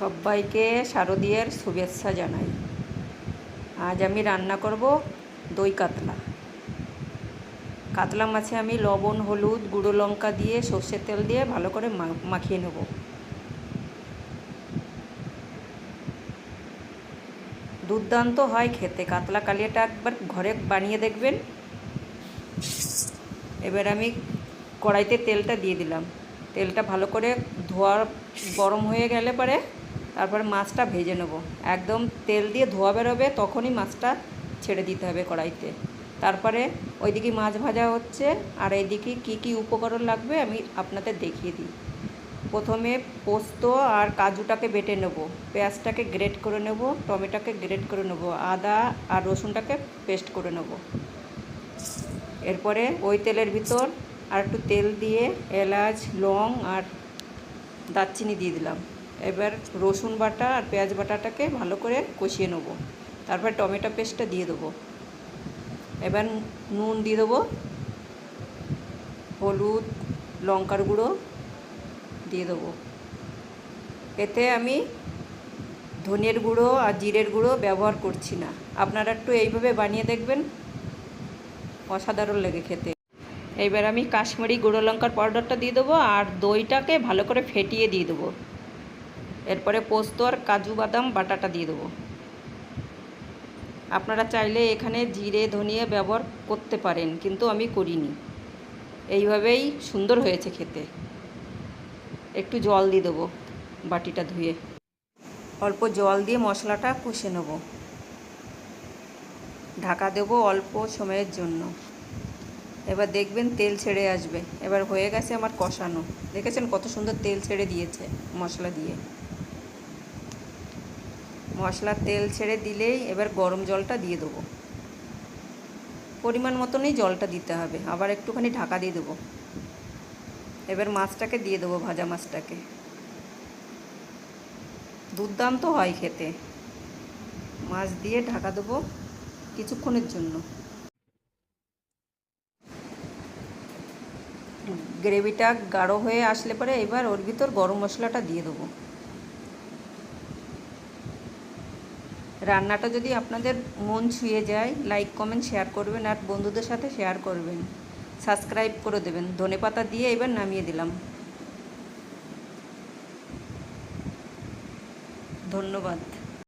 সবাইকে শারদীয়ার শুভেচ্ছা জানাই। আজ আমি রান্না করব দই কাতলা। কাতলা মাছে আমি লবণ, হলুদ, গুঁড়ো লঙ্কা দিয়ে সর্ষের তেল দিয়ে ভালো করে মাখিয়ে নেব। দুর্দান্ত হয় খেতে। কাতলা কালিয়াটা একবার ঘরে বানিয়ে দেখবেন। এবার আমি কড়াইতে তেলটা দিয়ে দিলাম। তেলটা ভালো করে ধোয়ার গরম হয়ে গেলে পরে তারপর মাছটা ভেজে নেব। একদম তেল দিয়ে ধোয়া বেরোবে, তখনই মাছটা ছেড়ে দিতে হবে কড়াইতে। তারপরে ওইদিকে মাছ ভাজা হচ্ছে, আর এইদিকে কী কী উপকরণ লাগবে আমি আপনাদের দেখিয়ে দিই। প্রথমে পোস্ত আর কাজুটাকে বেটে নেব। পেঁয়াজটাকে গ্রেট করে নেব, টমেটোকে গ্রেট করে নেব, আদা আর রসুনটাকে পেস্ট করে নেব। এরপরে ওই তেলের ভিতর আর একটু তেল দিয়ে, এলাচ, লং আর দারচিনি দিয়ে দিলাম। এবার রসুন বাটা আর পেঁয়াজ বাটাটাকে ভালো করে কষিয়ে নেব। তারপর টমেটো পেস্টটা দিয়ে দেবো। এবার নুন দিয়ে দেবো। হলুদ, লঙ্কার গুঁড়ো দিয়ে দেবো। এতে আমি ধনের গুঁড়ো আর জিরের গুঁড়ো ব্যবহার করছি না। আপনারা একটু এইভাবে বানিয়ে দেখবেন। অসাধারণ লেগে খেতে। এইবার আমি কাশ্মীরি গুঁড়ো লঙ্কার পাউডারটা দিয়ে দেবো আর দইটাকে ভালো করে ফেটিয়ে দিয়ে দেবো। এরপরে পোস্ত আর কাজু বাদাম বাটাটা দিয়ে দেবো। আপনারা চাইলে এখানে জিরে, ধনিয়া ব্যবহার করতে পারেন, কিন্তু আমি করিনি। এইভাবেই সুন্দর হয়েছে খেতে। একটু জল দিয়ে দেবো বাটিটা ধুয়ে। অল্প জল দিয়ে মশলাটা কষে নেব। ঢাকা দেবো অল্প সময়ের জন্য। এবার দেখবেন তেল ছেড়ে আসবে। এবার হয়ে গেছে আমার কষানো। দেখেছেন কত সুন্দর তেল ছেড়ে দিয়েছে মশলা দিয়ে। মশলার তেল ছেড়ে দিলেই এবার গরম জলটা দিয়ে দেবো। পরিমাণ মতনই জলটা দিতে হবে, আবার একটুখানি ঢাকা দিয়ে দেবো। এবার মাছটাকে দিয়ে দেবো, ভাজা মাছটাকে। দুর্দান্ত হয় খেতে। মাছ দিয়ে ঢাকা দেবো কিছুক্ষণের জন্য। গ্রেভিটা গাঢ় হয়ে আসলে পরে এবার ওর ভিতর গরম মশলাটা দিয়ে দেবো। রান্নাটা যদি আপনাদের মন ছুঁয়ে যায় লাইক কমেন্ট শেয়ার করবেন আর বন্ধুদের সাথে শেয়ার করবেন। সাবস্ক্রাইব করে দেবেন। ধনে পাতা দিয়ে এবার নামিয়ে দিলাম। ধন্যবাদ।